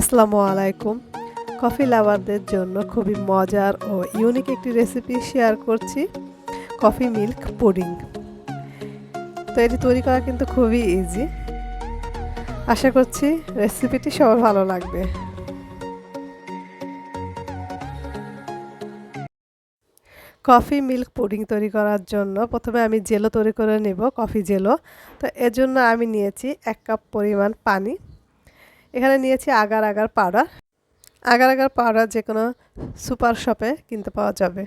আসসালামু আলাইকুম। কফি লাভারদের জন্য খুবই মজার ও ইউনিক একটি রেসিপি শেয়ার করছি, কফি মিল্ক পুডিং। তো এটি তৈরি করা কিন্তু খুবই ইজি আশা করছি রেসিপিটি সবার ভালো লাগবে। কফি মিল্ক পুডিং তৈরি করার জন্য প্রথমে আমি জেলো তৈরি করে নেব, কফি জেলো। তো এর জন্য আমি নিয়েছি এক কাপ পরিমাণ পানি। এখানে নিয়েছি agar agar powder agar agar powder যে কোনো সুপার শপে কিনতে পাওয়া যাবে।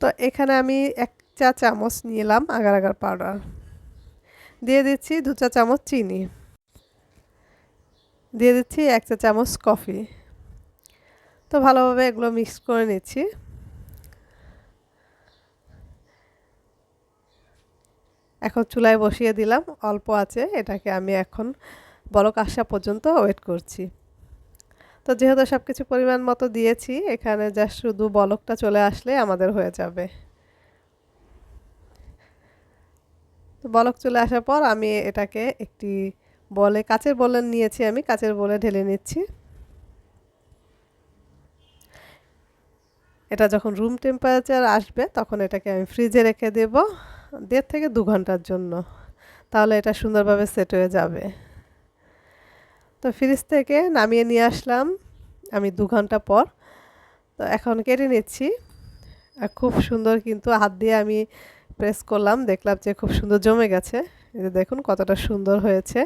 তো এখানে আমি এক চা চামচ নিলাম আগার আগার পাউডার দিয়ে দিচ্ছি দু চা চামচ চিনি। দিয়ে দিচ্ছি এক চা চামচ কফি। তো ভালোভাবে এগুলো মিক্স করে নিচ্ছি। এখন চুলায় বসিয়ে দিলাম। অল্প আছে, এটাকে আমি এখন বলক আসা পর্যন্ত ওয়েট করছি। তো যেহেতু সব কিছু পরিমাণ মতো দিয়েছি, এখানে জাস্ট শুধু বলকটা চলে আসলে আমাদের হয়ে যাবে। তো বলক চলে আসার পর আমি এটাকে একটি বলে, কাচের বলে নিয়েছি আমি, কাচের বলে ঢেলে নিচ্ছি। এটা যখন রুম টেম্পারেচার আসবে, তখন এটাকে আমি ফ্রিজে রেখে দেব, দেড় থেকে দু ঘণ্টার জন্য। তাহলে এটা সুন্দরভাবে সেট হয়ে যাবে। তো ফ্রিজ থেকে নামিয়ে নিয়ে আসলাম, আমি দু ঘণ্টা পর। তো এখন কেটে নিচ্ছি। আর খুব সুন্দর কিন্তু হাত দিয়ে আমি প্রেস করলাম, দেখলাম যে খুব সুন্দর জমে গেছে। যে দেখুন কতটা সুন্দর হয়েছে।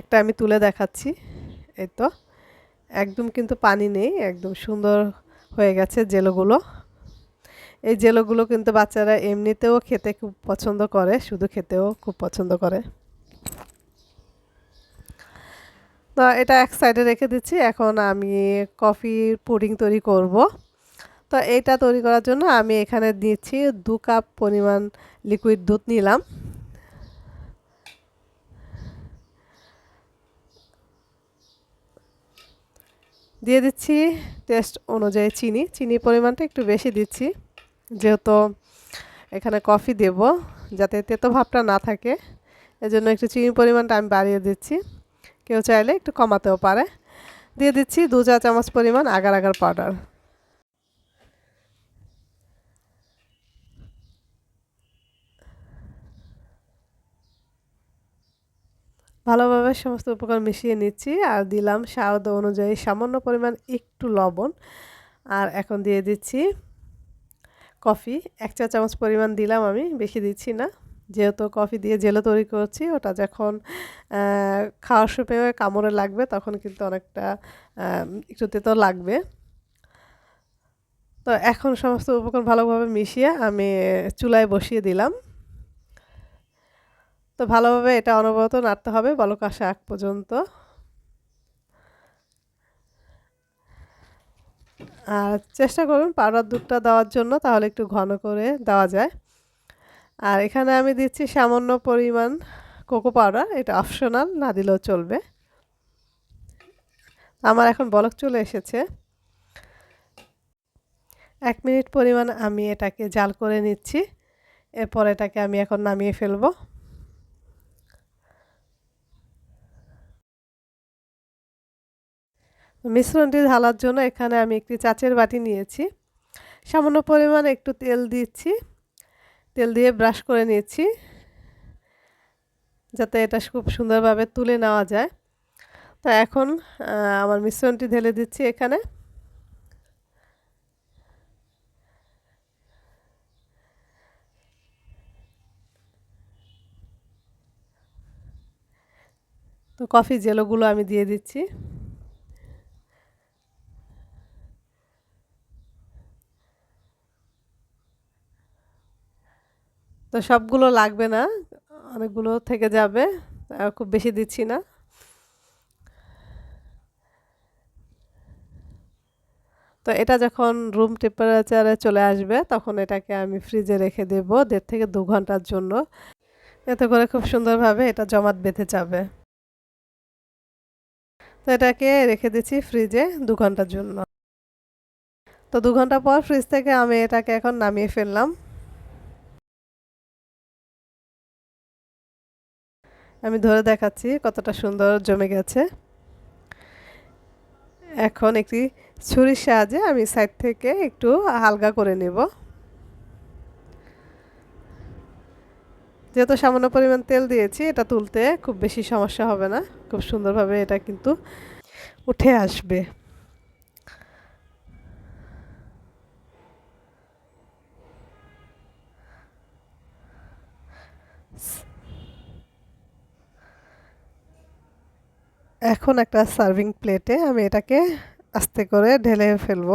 একটা আমি তুলে দেখাচ্ছি, এই তো। একদম কিন্তু পানি নেই, একদম সুন্দর হয়ে গেছে জেলোগুলো। এই জেলোগুলো কিন্তু বাচ্চারা এমনিতেও খেতে খুব পছন্দ করে, শুধু খেতেও খুব পছন্দ করে। তো এটা এক সাইডে রেখে দিচ্ছি, এখন আমি কফি পুডিং তৈরি করব। তো এইটা তৈরি করার জন্য আমি এখানে দিচ্ছি দু কাপ পরিমাণ লিকুইড দুধ নিলাম। দিয়ে দিচ্ছি টেস্ট অনুযায়ী চিনি, চিনির পরিমাণটা একটু বেশি দিচ্ছি। যেহেতু এখানে কফি দেব, যাতে তেতো ভাবটা না থাকে, এজন্য একটু চিনির পরিমাণটা আমি বাড়িয়ে দিচ্ছি। কেউ চাইলে একটু কমাতেও পারে। দিয়ে দিচ্ছি দু চা চামচ পরিমাণ আগার আগার পাউডার। ভালোভাবে সমস্ত উপকরণ মিশিয়ে নিচ্ছি, আর দিলাম স্বাদ অনুযায়ী সামান্য পরিমাণ একটু লবণ। আর এখন দিয়ে দিচ্ছি কফি, এক চা চামচ পরিমাণ দিলাম আমি, বেশি দিচ্ছি না। যেহেতু কফি দিয়ে জেলো তৈরি করছি, ওটা যখন খাওয়ার সময় কামড়ে লাগবে, তখন কিন্তু অনেকটা একটু তেতো লাগবে। তো এখন সমস্ত উপকরণ ভালোভাবে মিশিয়ে আমি চুলায় বসিয়ে দিলাম। তো ভালোভাবে এটা অনবরত নাড়তে হবে বলক আসা আগ পর্যন্ত। আর চেষ্টা করুন পাউডার দুধটা দেওয়ার জন্য, তাহলে একটু ঘন করে দেওয়া যায়। আর এখানে আমি দিচ্ছি সামান্য পরিমাণ কোকো পাউডার, এটা অপশনাল, না দিলেও চলবে। আমার এখন বলক চলে এসেছে। এক মিনিট পরিমাণ আমি এটাকে জাল করে নিচ্ছি, এরপর এটাকে আমি এখন নামিয়ে ফেলব। মিশ্রণটি ঢালার জন্য এখানে আমি একটি চাচের বাটি নিয়েছি। সামান্য পরিমাণ একটু তেল দিচ্ছি। তেল দিয়ে ব্রাশ করে নিয়েছি। যাতে এটা খুব সুন্দরভাবে তুলে নেওয়া যায়। তো এখন আমার মিশ্রণটি ঢেলে দিচ্ছি এখানে। তো কফি জেলোগুলো আমি দিয়ে দিচ্ছি। তো সবগুলো লাগবে না, অনেকগুলো থেকে যাবে খুব বেশি দিচ্ছি না। তো এটা যখন রুম টেম্পারেচারে চলে আসবে, তখন এটাকে আমি ফ্রিজে রেখে দেব দেড় থেকে দু ঘণ্টার জন্য। এতে করে খুব সুন্দরভাবে এটা জমাট বেঁধে যাবে। তো এটাকে রেখে দিচ্ছি ফ্রিজে দু ঘণ্টার জন্য। তো দু ঘণ্টা পর ফ্রিজ থেকে আমি এটাকে এখন নামিয়ে ফেললাম। আমি ধরে দেখাচ্ছি কতটা সুন্দর জমে গেছে। এখন একটি ছুরির সাহায্যে আমি সাইড থেকে একটু হালকা করে নেব। যেহেতু সামান্য পরিমাণ তেল দিয়েছি, এটা তুলতে খুব বেশি সমস্যা হবে না। খুব সুন্দরভাবে এটা কিন্তু উঠে আসবে। এখন একটা সার্ভিং প্লেটে আমি এটাকে আস্তে করে ঢেলে ফেলব।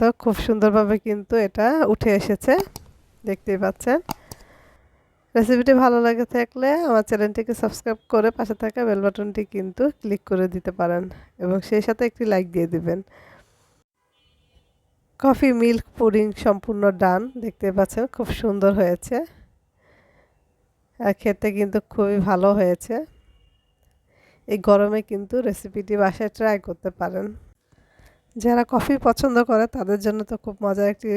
তো খুব সুন্দরভাবে কিন্তু এটা উঠে এসেছে, দেখতেই পাচ্ছেন। রেসিপিটি ভালো লাগে থাকলে আমার চ্যানেলটিকে সাবস্ক্রাইব করে পাশে থাকা বেল বাটনটি কিন্তু ক্লিক করে দিতে পারেন এবং সেই সাথে একটি লাইক দিয়ে দিবেন। কফি, মিল্ক পুডিং সম্পূর্ণ ডান। দেখতে পাচ্ছেন, খুব সুন্দর হয়েছে। আর খেতে কিন্তু খুবই ভালো হয়েছে। এই গরমে কিন্তু রেসিপিটি বাসায় ট্রাই করতে পারেন। যারা কফি পছন্দ করে, তাদের জন্য তো খুব মজার একটি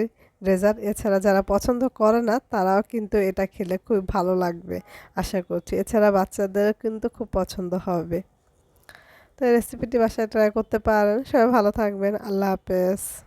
ডেজার্ট এছাড়া যারা পছন্দ করে না, তারাও কিন্তু এটা খেলে খুব ভালো লাগবে, আশা করছি। এছাড়া বাচ্চাদের কিন্তু খুব পছন্দ হবে। তো রেসিপিটি বাসায় ট্রাই করতে পারেন। সবাই ভালো থাকবেন। আল্লাহ হাফেজ।